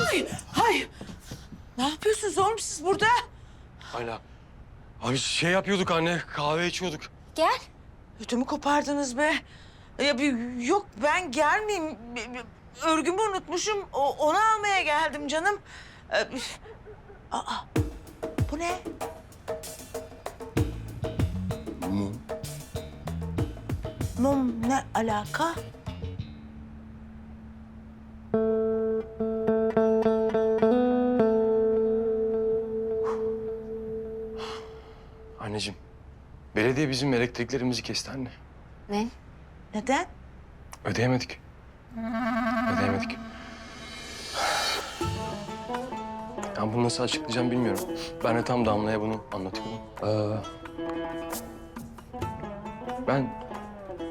Ay, ay. Ne yapıyorsunuz oğlum siz burada? Hala. Abi şey yapıyorduk anne, kahve içiyorduk. Gel. Ödümü kopardınız be. Ya bir, yok ben gelmeyeyim. Örgümü unutmuşum. O, onu almaya geldim canım. Ee, Aa, bu ne? Mum. Mum ne alaka? Anneciğim, belediye bizim elektriklerimizi kesti anne. Ne? Neden? Ödeyemedik. Ödeyemedik. Ya bunu nasıl açıklayacağım bilmiyorum. Ben de tam Damla'ya bunu anlatıyordum. Ee, ben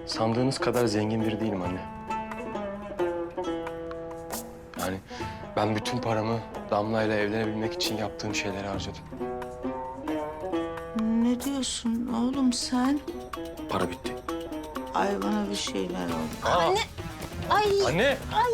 sandığınız kadar zengin biri değilim anne. Yani ben bütün paramı Damla'yla evlenebilmek için yaptığım şeylere harcadım. Ne diyorsun oğlum sen? Para bitti. Ay bana bir şeyler oldu. Aa, Ay. anne! Ay.